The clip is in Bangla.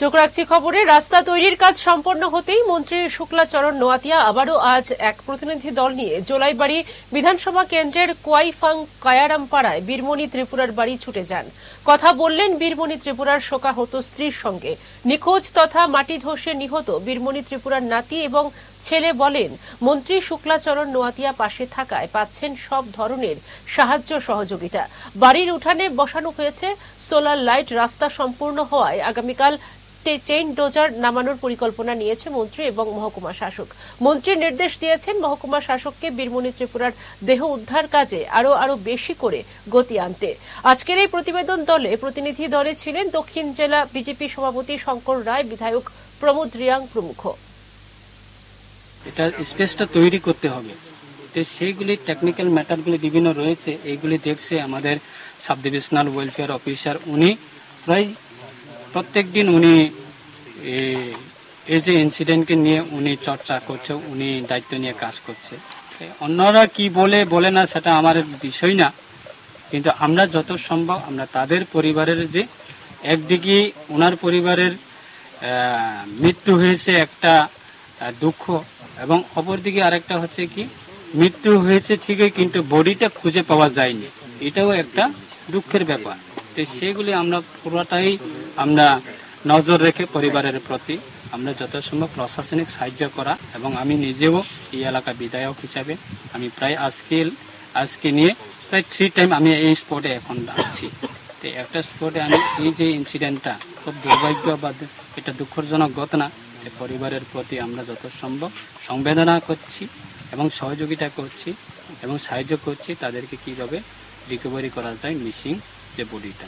চোখ রাখছি খবরে, রাস্তা তৈরির কাজ সম্পন্ন হতেই মন্ত্রী শুক্লাচরণ নোয়াতিয়া আবারও আজ এক প্রতিনিধি দল নিয়ে জোলাইবাড়ি বিধানসভা কেন্দ্রের কোয়াইফাং কায়ারামপাড়ায় বীরমণি ত্রিপুরার বাড়ি ছুটে যান। কথা বললেন বীরমণি ত্রিপুরার শোকাহত স্ত্রীর সঙ্গে। নিখোঁজ তথা মাটি ধসে নিহত বীরমণি ত্রিপুরার নাতি এবং ছেলে বলেন, মন্ত্রী শুক্লাচরণ নোয়াতিয়া পাশে থাকায় পাচ্ছেন সব ধরনের সাহায্য সহযোগিতা। বাড়ির উঠানে বসানো হয়েছে সোলার লাইট, রাস্তা সম্পূর্ণ হওয়ায় আগামীকাল চেইন ডোজার নামানোর পরিকল্পনা নিয়েছে মন্ত্রী এবং মহকুমা শাসক। মন্ত্রী নির্দেশ দিয়েছেন মহকুমা শাসককে বীরমণি ত্রিপুরার দেহ উদ্ধার কাজে আরও আরও বেশি করে গতি আনতে। আজকের এই প্রতিবেদন দলে প্রতিনিধি দলে ছিলেন দক্ষিণ জেলা বিজেপি সভাপতি শঙ্কর রায়, বিধায়ক প্রমোদ রিয়াং প্রমুখ। এটা স্পেসটা তৈরি করতে হবে। তো সেইগুলি টেকনিক্যাল ম্যাটারগুলি বিভিন্ন রয়েছে, এইগুলি দেখছে আমাদের সাব ডিভিশনাল ওয়েলফেয়ার অফিসার উনি প্রায় প্রত্যেক দিন উনি এই যে ইনসিডেন্টকে নিয়ে উনি চর্চা করছে, উনি দায়িত্ব নিয়ে কাজ করছে। অন্যরা কি বলে বলে না, সেটা আমার বিষয় না। কিন্তু আমরা যত সম্ভব, আমরা তাদের পরিবারের যে একদিকে ওনার পরিবারের মৃত্যু হয়েছে একটা দুঃখ, এবং অপরদিকে আরেকটা হচ্ছে কি, মৃত্যু হয়েছে ঠিকই, কিন্তু বডিটা খুঁজে পাওয়া যায়নি। এটাও একটা দুঃখের ব্যাপার। তো সেগুলি আমরা পুরোটাই আমরা নজর রেখে পরিবারের প্রতি আমরা যত সম্ভব প্রশাসনিক সাহায্য করা এবং আমি নিজেও এই এলাকা বিধায়ক হিসাবে আমি প্রায় আজকে আজকে নিয়ে প্রায় থ্রি টাইম আমি এই স্পটে এখন আছি। তো একটা স্পটে আমি এই যে ইনসিডেন্টটা খুব দুর্ভাগ্য বা এটা দুঃখজনক ঘটনা। পরিবারের প্রতি আমরা যত সম্ভব সংবেদনা করছি এবং সহযোগিতা করছি এবং সাহায্য করছি তাদেরকে কীভাবে রিকভারি করা যায় মিসিং যে বডিটা